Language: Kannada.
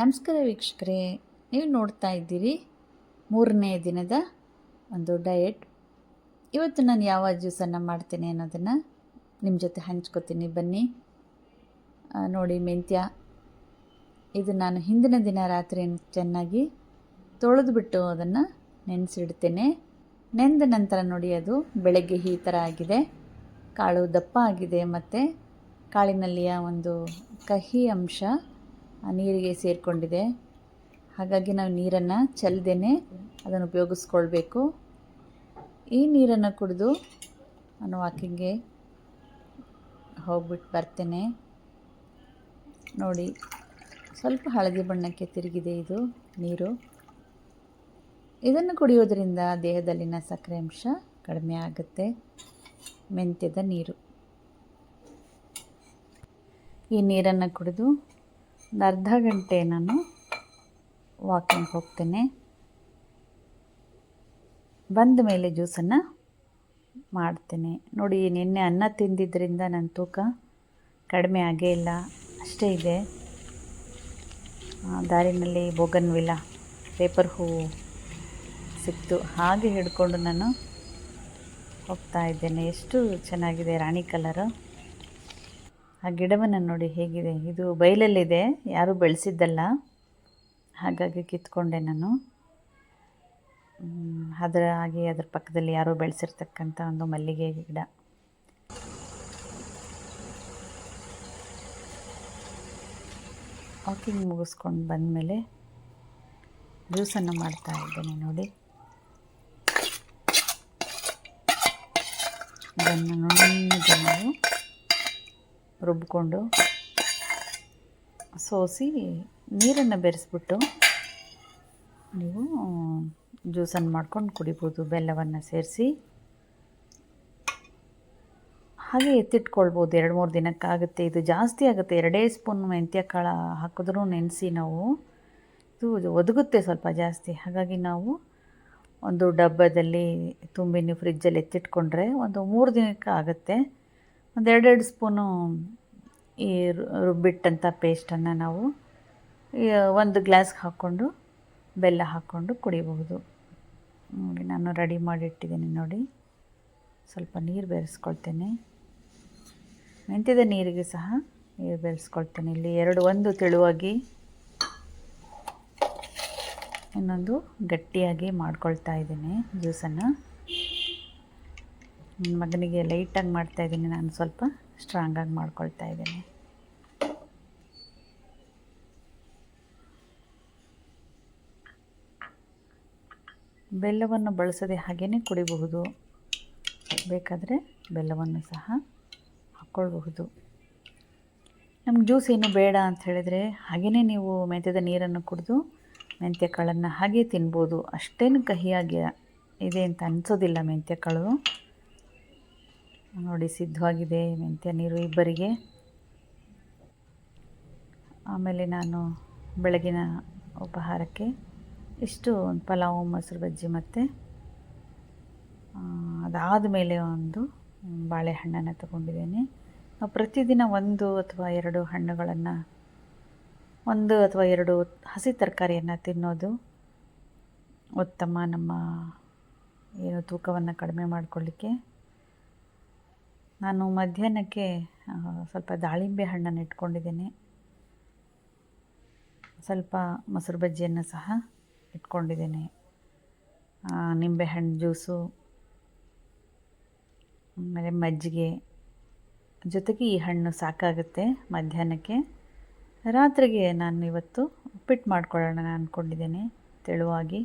ನಮಸ್ಕಾರ ವೀಕ್ಷಕರೇ, ನೀವು ನೋಡ್ತಾ ಇದ್ದೀರಿ ಮೂರನೇ ದಿನದ ಒಂದು ಡಯಟ್ ಇವತ್ತು ನಾನು ಯಾವ ಜ್ಯೂಸನ್ನು ಮಾಡ್ತೇನೆ ಅನ್ನೋದನ್ನು ನಿಮ್ಮ ಜೊತೆ ಹಂಚ್ಕೋತೀನಿ. ಬನ್ನಿ. ನೋಡಿ ಮೆಂತ್ಯ. ಇದು ನಾನು ಹಿಂದಿನ ದಿನ ರಾತ್ರಿ ಚೆನ್ನಾಗಿ ತೊಳೆದುಬಿಟ್ಟು ಅದನ್ನು ನೆನೆಸಿಡ್ತೇನೆ. ನೆಂದ ನಂತರ ನೋಡಿ ಅದು ಬೆಳಗ್ಗೆ ಈ ಥರ ಆಗಿದೆ. ಕಾಳು ದಪ್ಪ ಆಗಿದೆ ಮತ್ತು ಕಾಳಿನಲ್ಲಿಯ ಒಂದು ಕಹಿ ಅಂಶ. ನೀರಿಗೆ ಸೇರಿಕೊಂಡಿದೆ. ಹಾಗಾಗಿ ನಾವು ನೀರನ್ನು ಚೆಲ್ಲದೇನೆ ಅದನ್ನು ಉಪಯೋಗಿಸ್ಕೊಳ್ಬೇಕು. ಈ ನೀರನ್ನು ಕುಡಿದು ನಾನು ವಾಕಿಂಗ್ಗೆ ಹೋಗ್ಬಿಟ್ಟು ಬರ್ತೇನೆ. ನೋಡಿ, ಸ್ವಲ್ಪ ಹಳದಿ ಬಣ್ಣಕ್ಕೆ ತಿರುಗಿದೆ ಇದು ನೀರು. ಇದನ್ನು ಕುಡಿಯೋದರಿಂದ ದೇಹದಲ್ಲಿನ ಸಕ್ಕರೆ ಅಂಶ ಕಡಿಮೆ ಆಗುತ್ತೆ, ಮೆಂತ್ಯದ ನೀರು. ಈ ನೀರನ್ನು ಕುಡಿದು ಒಂದು ಅರ್ಧ ಗಂಟೆ ನಾನು ವಾಕಿಂಗ್ ಹೋಗ್ತೇನೆ. ಬಂದ ಮೇಲೆ ಜ್ಯೂಸನ್ನು ಮಾಡ್ತೇನೆ. ನೋಡಿ, ನಿನ್ನೆ ಅನ್ನ ತಿಂದಿದ್ದರಿಂದ ನನ್ನ ತೂಕ ಕಡಿಮೆ ಆಗೇ ಇಲ್ಲ. ಅಷ್ಟೇ ಇದೆ. ದಾರಿನಲ್ಲಿ ಬೋಗನ್ವಿಲ್ಲ. ಪೇಪರ್ ಹೂವು ಸಿಕ್ತು. ಹಾಗೆ ಹಿಡ್ಕೊಂಡು ನಾನು ಹೋಗ್ತಾ ಇದ್ದೇನೆ. ಎಷ್ಟು ಚೆನ್ನಾಗಿದೆ ರಾಣಿ ಕಲರು. ಆ ಗಿಡವನ್ನು ನೋಡಿ ಹೇಗಿದೆ. ಇದು ಬಯಲಲ್ಲಿದೆ. ಯಾರೂ ಬೆಳೆಸಿದ್ದಲ್ಲ. ಹಾಗಾಗಿ ಕಿತ್ಕೊಂಡೆ ನಾನು. ಅದರ ಹಾಗೆ ಅದರ ಪಕ್ಕದಲ್ಲಿ ಯಾರೋ ಬೆಳೆಸಿರ್ತಕ್ಕಂಥ ಒಂದು ಮಲ್ಲಿಗೆ ಗಿಡ. ವಾಕಿಂಗ್ ಮುಗಿಸ್ಕೊಂಡು ಬಂದಮೇಲೆ ಜ್ಯೂಸನ್ನು ಮಾಡ್ತಾ ಇದ್ದೇನೆ ನೋಡಿ. ಇದನ್ನು ನೋಡಿ ನಾವು ರುಬ್ಕೊಂಡು ಸೋಸಿ ನೀರನ್ನು ಬೆರೆಸ್ಬಿಟ್ಟು ನೀವು ಜ್ಯೂಸನ್ನು ಮಾಡ್ಕೊಂಡು ಕುಡಿಬೋದು, ಬೆಲ್ಲವನ್ನು ಸೇರಿಸಿ. ಹಾಗೆ ಎತ್ತಿಟ್ಕೊಳ್ಬೋದು, ಎರಡು ಮೂರು ದಿನಕ್ಕಾಗುತ್ತೆ. ಇದು ಜಾಸ್ತಿ ಆಗುತ್ತೆ, ಎರಡೇ ಸ್ಪೂನ್ ಮೆಂತ್ಯ ಕಾಳು ಹಾಕಿದ್ರೂ ನೆನೆಸಿ ನಾವು ಇದು ಒದಗುತ್ತೆ ಸ್ವಲ್ಪ ಜಾಸ್ತಿ. ಹಾಗಾಗಿ ನಾವು ಒಂದು ಡಬ್ಬದಲ್ಲಿ ತುಂಬಿ ನೀವು ಫ್ರಿಜ್ಜಲ್ಲಿ ಎತ್ತಿಟ್ಕೊಂಡ್ರೆ ಒಂದು ಮೂರು ದಿನಕ್ಕೆ ಆಗುತ್ತೆ. ಒಂದು ಎರಡೆರಡು ಸ್ಪೂನು ಈ ರುಬ್ಬಿಟ್ಟಂಥ ಪೇಸ್ಟನ್ನು ನಾವು ಒಂದು ಗ್ಲಾಸ್ಗೆ ಹಾಕ್ಕೊಂಡು ಬೆಲ್ಲ ಹಾಕ್ಕೊಂಡು ಕುಡಿಬಹುದು. ನೋಡಿ, ನಾನು ರೆಡಿ ಮಾಡಿಟ್ಟಿದ್ದೀನಿ ನೋಡಿ. ಸ್ವಲ್ಪ ನೀರು ಬೆರೆಸ್ಕೊಳ್ತೇನೆ. ಮೆಂತ್ಯದ ನೀರಿಗೆ ಸಹ ನೀರು ಬೆರೆಸ್ಕೊಳ್ತೇನೆ. ಇಲ್ಲಿ ಎರಡು, ಒಂದು ತೆಳುವಾಗಿ ಇನ್ನೊಂದು ಗಟ್ಟಿಯಾಗಿ ಮಾಡ್ಕೊಳ್ತಾ ಇದ್ದೀನಿ ಜ್ಯೂಸನ್ನು. ನನ್ನ ಮಗನಿಗೆ ಲೈಟಾಗಿ ಮಾಡ್ತಾಯಿದ್ದೀನಿ ನಾನು ಸ್ವಲ್ಪ ಸ್ಟ್ರಾಂಗಾಗಿ ಮಾಡ್ಕೊಳ್ತಾ ಇದ್ದೀನಿ. ಬೆಲ್ಲವನ್ನು ಬಳಸದೆ ಹಾಗೆಯೇ ಕುಡಿಬಹುದು. ಬೇಕಾದರೆ ಬೆಲ್ಲವನ್ನು ಸಹ ಹಾಕ್ಕೊಳ್ಬಹುದು ನಮ್ಗೆ ಜ್ಯೂಸ್ ಏನು ಬೇಡ ಅಂತ ಹೇಳಿದರೆ ಹಾಗೆಯೇ ನೀವು ಮೆಂತ್ಯದ ನೀರನ್ನು ಕುಡಿದು ಮೆಂತ್ಯ ಕಾಳನ್ನು ಹಾಗೆ ತಿನ್ಬೋದು. ಅಷ್ಟೇನು ಕಹಿಯಾಗಿ ಇದೆ ಅಂತ ಅನಿಸೋದಿಲ್ಲ ಮೆಂತ್ಯ ಕಾಳು ನೋಡಿ ಸಿದ್ಧವಾಗಿದೆ ಮೆಂತ್ಯ ನೀರು ಇಬ್ಬರಿಗೆ. ಆಮೇಲೆ ನಾನು ಬೆಳಗಿನ ಉಪಹಾರಕ್ಕೆ ಇಷ್ಟು ಒಂದು ಪಲಾವು, ಮೊಸರು, ಬಜ್ಜಿ ಮತ್ತು ಅದಾದ ಮೇಲೆ ಒಂದು ಬಾಳೆಹಣ್ಣನ್ನು ತಗೊಂಡಿದ್ದೇನೆ. ನಾವು ಪ್ರತಿದಿನ ಒಂದು ಅಥವಾ ಎರಡು ಹಣ್ಣುಗಳನ್ನು, ಒಂದು ಅಥವಾ ಎರಡು ಹಸಿ ತರಕಾರಿಯನ್ನು ತಿನ್ನೋದು ಉತ್ತಮ. ನಮ್ಮ ಏನು ತೂಕವನ್ನು ಕಡಿಮೆ ಮಾಡಿಕೊಳ್ಳಿಕ್ಕೆ ನಾನು ಮಧ್ಯಾಹ್ನಕ್ಕೆ ಸ್ವಲ್ಪ ದಾಳಿಂಬೆ ಹಣ್ಣನ್ನು ಇಟ್ಕೊಂಡಿದ್ದೇನೆ. ಸ್ವಲ್ಪ ಮೊಸರು ಬಜ್ಜಿಯನ್ನು ಸಹ ಇಟ್ಕೊಂಡಿದ್ದೇನೆ. ನಿಂಬೆ ನಿಂಬೆಹಣ್ಣು ಜ್ಯೂಸು, ಆಮೇಲೆ ಮಜ್ಜಿಗೆ. ಜೊತೆಗೆ ಈ ಹಣ್ಣು ಸಾಕಾಗುತ್ತೆ ಮಧ್ಯಾಹ್ನಕ್ಕೆ. ರಾತ್ರಿಗೆ ನಾನು ಇವತ್ತು ಉಪ್ಪಿಟ್ಟು ಮಾಡ್ಕೊಳ್ಳೋಣ ಅಂದ್ಕೊಂಡಿದ್ದೇನೆ ತೆಳುವಾಗಿ.